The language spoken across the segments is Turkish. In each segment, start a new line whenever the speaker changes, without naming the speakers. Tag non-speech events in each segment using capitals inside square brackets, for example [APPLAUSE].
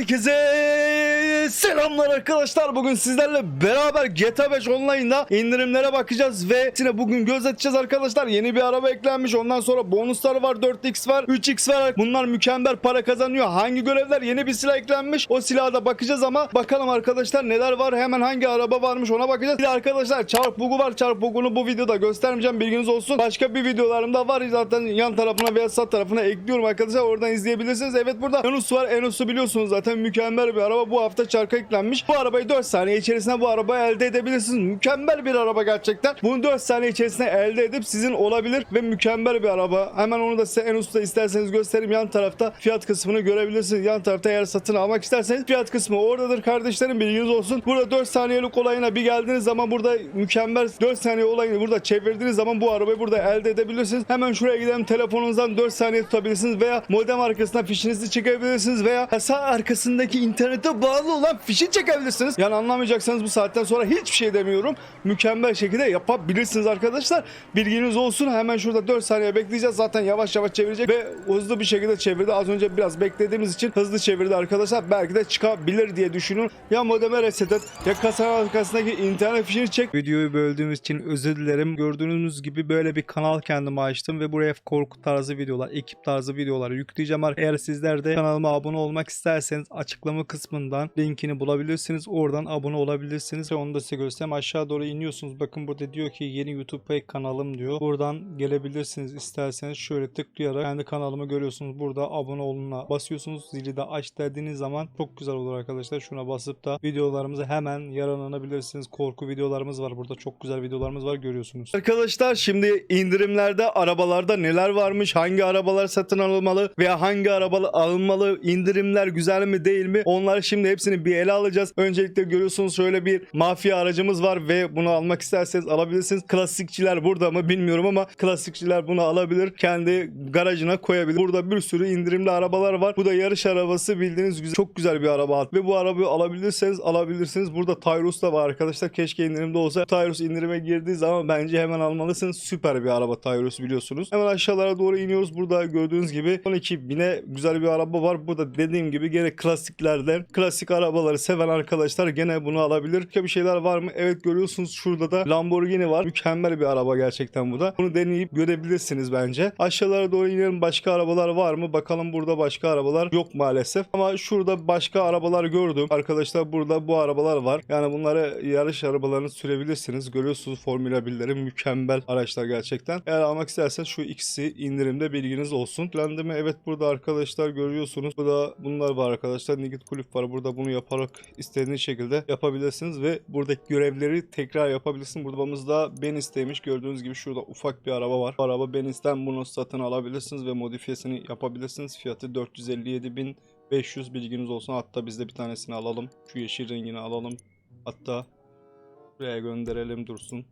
Herkese selamlar arkadaşlar. Bugün sizlerle beraber GTA 5 Online'da indirimlere bakacağız ve yine bugün göz atacağız arkadaşlar. Yeni bir araba eklenmiş. Ondan sonra bonuslar var. 4x var, 3x var. Bunlar mükemmel para kazanıyor. Hangi görevler? Yeni bir silah eklenmiş. O silaha da bakacağız ama bakalım arkadaşlar neler var. Hemen hangi araba varmış ona bakacağız. Bir de arkadaşlar çarp bugu var. Çarp bugunu bu videoda göstermeyeceğim. Bilginiz olsun. Başka bir videolarımda var. Zaten yan tarafına veya sağ tarafına ekliyorum arkadaşlar. Oradan izleyebilirsiniz. Evet burada Enus var. Enus'u biliyorsunuz zaten mükemmel bir araba. Bu hafta çarka eklenmiş. Bu arabayı 4 saniye içerisinde bu arabayı elde edebilirsiniz. Mükemmel bir araba gerçekten. Bunu 4 saniye içerisinde elde edip sizin olabilir ve mükemmel bir araba. Hemen onu da size Enus'ta isterseniz göstereyim. Yan tarafta fiyat kısmını görebilirsiniz. Yan tarafta eğer satın almak isterseniz fiyat kısmı oradadır kardeşlerim bilginiz olsun. Burada 4 saniyelik olayına bir geldiğiniz zaman burada mükemmel 4 saniye olayını burada çevirdiğiniz zaman bu arabayı burada elde edebilirsiniz. Hemen şuraya gidelim telefonunuzdan 4 saniye tutabilirsiniz veya modem arkasına fişinizi çekebilirsiniz veya kasa arkasındaki internete bağlı olan fişi çekebilirsiniz. Yani anlamayacaksanız bu saatten sonra hiçbir şey demiyorum. Mükemmel şekilde yapabilirsiniz arkadaşlar. Bilginiz olsun. Hemen şurada 4 saniye bekleyeceğiz. Zaten yavaş yavaş çevirecek ve hızlı bir şekilde çevirdi. Az önce biraz beklediğimiz için hızlı çevirdi arkadaşlar. Belki de çıkabilir diye düşünüyorum. Ya modeme reset et ya kasanın arkasındaki internet fişini çek. Videoyu böldüğümüz için özür dilerim. Gördüğünüz gibi böyle bir kanal kendime açtım ve buraya korku tarzı videolar, ekip tarzı videolar yükleyeceğim. Eğer sizler de kanalıma abone olmak isterseniz açıklama kısmından linkini bulabilirsiniz. Oradan abone olabilirsiniz ve onu da size göstereyim. Aşağı doğru iniyorsunuz. Bakın burada diyor ki yeni YouTube kanalım diyor. Buradan gelebilirsiniz isterseniz şöyle tıklayarak kendi kanalımı görüyorsunuz. Burada abone oluna basıyorsunuz. Zili de aç dediğiniz zaman çok güzel olur arkadaşlar. Şuna basıp da videolarımızı hemen yararlanabilirsiniz. Korku videolarımız var burada. Çok güzel videolarımız var görüyorsunuz. Arkadaşlar şimdi indirimlerde arabalarda neler varmış? Hangi arabalar satın alınmalı veya hangi arabalar alınmalı? indirimler güzel mi değil mi? Onları şimdi hepsini bir ele alacağız. Öncelikle görüyorsunuz şöyle bir mafya aracımız var ve bunu almak isterseniz alabilirsiniz. Klasikçiler burada mı bilmiyorum ama klasikçiler bunu alabilir. Kendi garajına koyabilir. Burada bir sürü indirimli arabalar var. Bu da yarış arabası bildiğiniz güzel, çok güzel bir araba. Ve bu arabayı alabilirseniz alabilirsiniz. Burada Tyrus da var arkadaşlar. Keşke indirimde olsa. Tyrus indirime girdiği zaman bence hemen almalısınız. Süper bir araba Tyrus biliyorsunuz. Hemen aşağılara doğru iniyoruz. Burada gördüğünüz gibi 12 bine güzel bir araba var. Burada dediğim gibi gene klasiklerden klasik arabaları seven arkadaşlar gene bunu alabilir. Başka bir şeyler var mı? Evet görüyorsunuz şurada da Lamborghini var. Mükemmel bir araba gerçekten bu da. Bunu deneyip görebilirsiniz bence. Aşağılara doğru inelim. Başka arabalar var mı? Bakalım burada başka arabalar yok maalesef. Ama şurada başka arabalar gördüm. Arkadaşlar burada bu arabalar var. Yani bunları yarış arabalarını sürebilirsiniz. Görüyorsunuz Formula 1'leri mükemmel araçlar gerçekten. Eğer almak isterseniz şu ikisi indirimde bilginiz olsun. Planlama evet burada arkadaşlar görüyorsunuz. Burada bunlar var arkadaşlar. Nigit kulüp var. Burada bunu yaparak istediğiniz şekilde yapabilirsiniz ve buradaki görevleri tekrar yapabilirsiniz. Burada babamızda ben istemiş. Gördüğünüz gibi şurada ufak bir araba var. Bu araba Beniz'den bunu satın alabilirsiniz ve modifiyesini yapabilirsiniz. Fiyatı 457.500 bilginiz olsun. Hatta biz de bir tanesini alalım. Şu yeşil rengini alalım. Hatta buraya gönderelim dursun.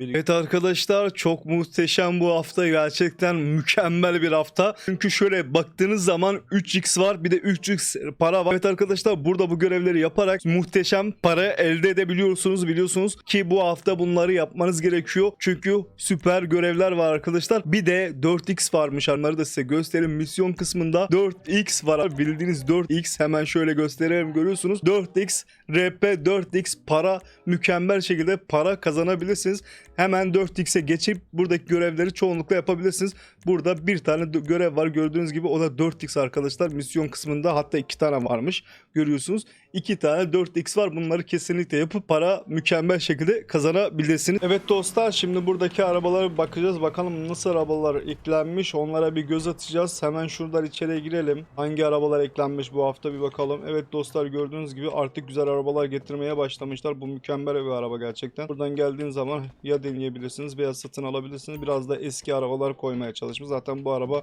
Evet arkadaşlar çok muhteşem bu hafta gerçekten mükemmel bir hafta. Çünkü şöyle baktığınız zaman 3x var bir de 3x para var. Evet arkadaşlar burada bu görevleri yaparak muhteşem para elde edebiliyorsunuz biliyorsunuz ki bu hafta bunları yapmanız gerekiyor. Çünkü süper görevler var arkadaşlar. Bir de 4x varmış onları da size göstereyim. Misyon kısmında 4x var. Bildiğiniz 4x hemen şöyle gösterelim görüyorsunuz. 4x RP 4x para mükemmel şekilde para kazanabilirsiniz. Hemen 4x'e geçip buradaki görevleri çoğunlukla yapabilirsiniz. Burada bir tane görev var gördüğünüz gibi o da 4x arkadaşlar. Misyon kısmında hatta iki tane varmış görüyorsunuz. İki tane 4x var bunları kesinlikle yapıp para mükemmel şekilde kazanabilirsiniz. Evet dostlar şimdi buradaki arabalara bakacağız. Bakalım nasıl arabalar eklenmiş onlara bir göz atacağız. Hemen şuradan içeriye girelim. Hangi arabalar eklenmiş bu hafta bir bakalım. Evet dostlar gördüğünüz gibi artık güzel arabalar getirmeye başlamışlar. Bu mükemmel bir araba gerçekten. Buradan geldiğin zaman ya deneyebilirsiniz veya satın alabilirsiniz. Biraz da eski arabalar koymaya çalışmış. Zaten bu araba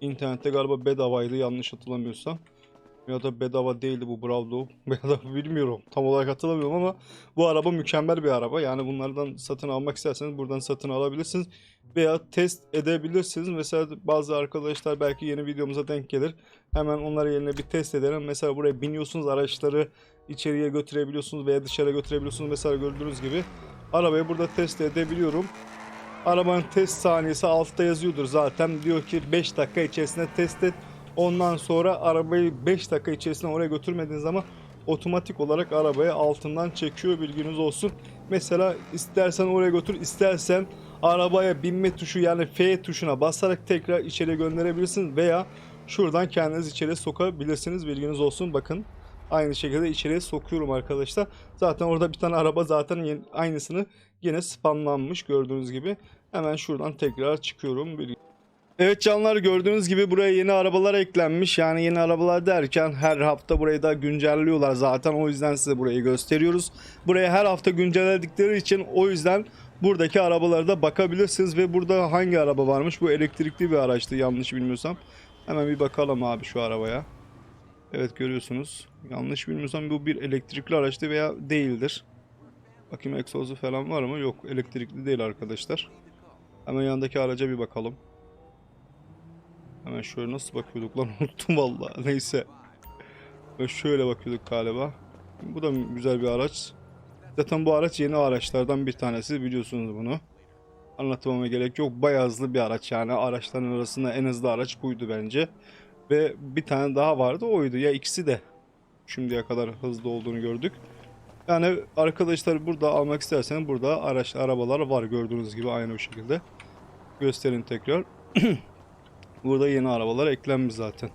internette galiba bedavaydı yanlış hatırlamıyorsam. Ya da bedava değildi bu Bravo. [LAUGHS] Bedava bilmiyorum. Tam olarak hatırlamıyorum ama bu araba mükemmel bir araba. Yani bunlardan satın almak isterseniz buradan satın alabilirsiniz. Veya test edebilirsiniz. Mesela bazı arkadaşlar belki yeni videomuza denk gelir. Hemen onları yerine bir test edelim. Mesela buraya biniyorsunuz araçları içeriye götürebiliyorsunuz veya dışarı götürebiliyorsunuz. Mesela gördüğünüz gibi arabayı burada test edebiliyorum. Arabanın test saniyesi altta yazıyordur zaten. Diyor ki 5 dakika içerisinde test et. Ondan sonra arabayı 5 dakika içerisinde oraya götürmediğiniz zaman otomatik olarak arabayı altından çekiyor bilginiz olsun. Mesela istersen oraya götür istersen arabaya binme tuşu yani F tuşuna basarak tekrar içeri gönderebilirsiniz veya şuradan kendiniz içeri sokabilirsiniz bilginiz olsun bakın. Aynı şekilde içeriye sokuyorum arkadaşlar. Zaten orada bir tane araba zaten aynısını yine spamlanmış gördüğünüz gibi. Hemen şuradan tekrar çıkıyorum. Evet canlar gördüğünüz gibi buraya yeni arabalar eklenmiş. Yani yeni arabalar derken her hafta burayı da güncelliyorlar zaten. O yüzden size burayı gösteriyoruz. Buraya her hafta güncelledikleri için o yüzden buradaki arabalara da bakabilirsiniz. Ve burada hangi araba varmış? Bu elektrikli bir araçtı yanlış bilmiyorsam. Hemen bir bakalım abi şu arabaya. Evet görüyorsunuz. Yanlış bilmiyorsam bu bir elektrikli araçtı veya değildir. Bakayım egzozu falan var mı? Yok elektrikli değil arkadaşlar. Hemen yanındaki araca bir bakalım. Hemen şöyle nasıl bakıyorduk lan [LAUGHS] unuttum vallahi. Neyse. Şöyle bakıyorduk galiba. Bu da güzel bir araç. Zaten bu araç yeni araçlardan bir tanesi biliyorsunuz bunu. Anlatmama gerek yok. Bayağı hızlı bir araç yani araçların arasında en hızlı araç buydu bence. Ve bir tane daha vardı oydu ya ikisi de şimdiye kadar hızlı olduğunu gördük. Yani arkadaşlar burada almak isterseniz burada araç arabalar var gördüğünüz gibi aynı bu şekilde. Gösterin tekrar. [CLEARS THROAT] burada yeni arabalar eklenmiş zaten.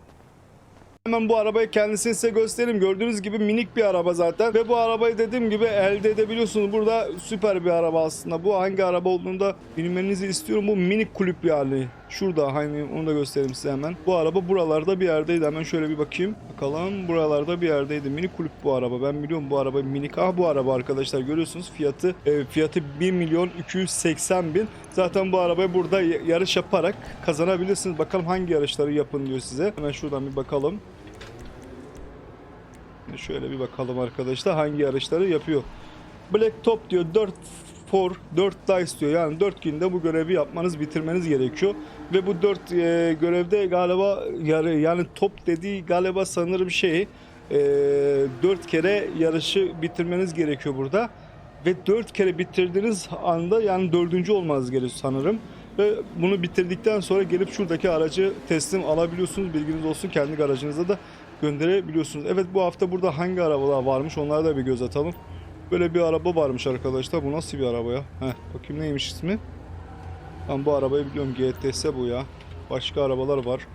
Hemen bu arabayı kendisini size göstereyim. Gördüğünüz gibi minik bir araba zaten. Ve bu arabayı dediğim gibi elde edebiliyorsunuz. Burada süper bir araba aslında. Bu hangi araba olduğunu da bilmenizi istiyorum. Bu minik kulüp yani. Şurada hani onu da göstereyim size hemen. Bu araba buralarda bir yerdeydi. Hemen şöyle bir bakayım. Bakalım buralarda bir yerdeydi. Minik kulüp bu araba. Ben biliyorum bu araba minik. Ah bu araba arkadaşlar görüyorsunuz. Fiyatı e, fiyatı 1 milyon 280 bin. Zaten bu arabayı burada yarış yaparak kazanabilirsiniz. Bakalım hangi yarışları yapın diyor size. Hemen şuradan bir bakalım. Şöyle bir bakalım arkadaşlar hangi yarışları yapıyor. Black Top diyor 4 for 4 dice diyor. Yani 4 günde bu görevi yapmanız bitirmeniz gerekiyor. Ve bu 4 görevde galiba yarı yani top dediği galiba sanırım şey e, 4 kere yarışı bitirmeniz gerekiyor burada. Ve 4 kere bitirdiğiniz anda yani dördüncü olmanız gerekiyor sanırım. Ve bunu bitirdikten sonra gelip şuradaki aracı teslim alabiliyorsunuz. Bilginiz olsun kendi garajınıza da gönderebiliyorsunuz. Evet bu hafta burada hangi arabalar varmış onlara da bir göz atalım. Böyle bir araba varmış arkadaşlar. Bu nasıl bir araba ya? Heh, bakayım neymiş ismi? Ben bu arabayı biliyorum GTS bu ya. Başka arabalar var.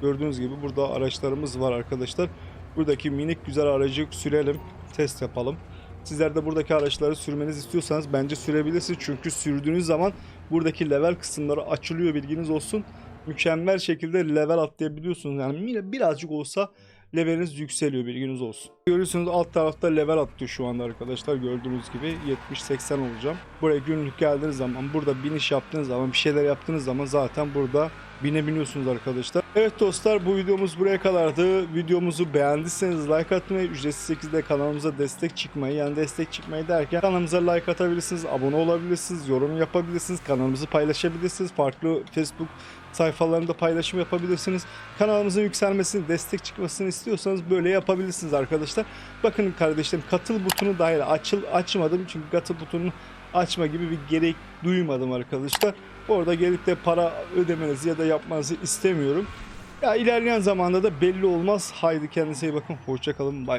Gördüğünüz gibi burada araçlarımız var arkadaşlar. Buradaki minik güzel aracı sürelim. Test yapalım. Sizler de buradaki araçları sürmenizi istiyorsanız bence sürebilirsiniz. Çünkü sürdüğünüz zaman buradaki level kısımları açılıyor bilginiz olsun. Mükemmel şekilde level atlayabiliyorsunuz. Yani birazcık olsa leveliniz yükseliyor bilginiz olsun. Görüyorsunuz alt tarafta level atlıyor şu anda arkadaşlar gördüğünüz gibi 70-80 olacağım. Buraya günlük geldiğiniz zaman burada biniş yaptığınız zaman bir şeyler yaptığınız zaman zaten burada binebiliyorsunuz arkadaşlar. Evet dostlar bu videomuz buraya kadardı. Videomuzu beğendiyseniz like atmayı, ücretsiz şekilde kanalımıza destek çıkmayı yani destek çıkmayı derken kanalımıza like atabilirsiniz, abone olabilirsiniz, yorum yapabilirsiniz, kanalımızı paylaşabilirsiniz. Farklı Facebook sayfalarında paylaşım yapabilirsiniz. Kanalımızın yükselmesini, destek çıkmasını istiyorsanız böyle yapabilirsiniz arkadaşlar. Bakın kardeşlerim katıl butonu dahil açıl açmadım çünkü katıl butonunu açma gibi bir gerek duymadım arkadaşlar. Orada gelip de para ödemenizi ya da yapmanızı istemiyorum. Ya ilerleyen zamanda da belli olmaz. Haydi kendinize iyi bakın. Hoşçakalın. Bay bay.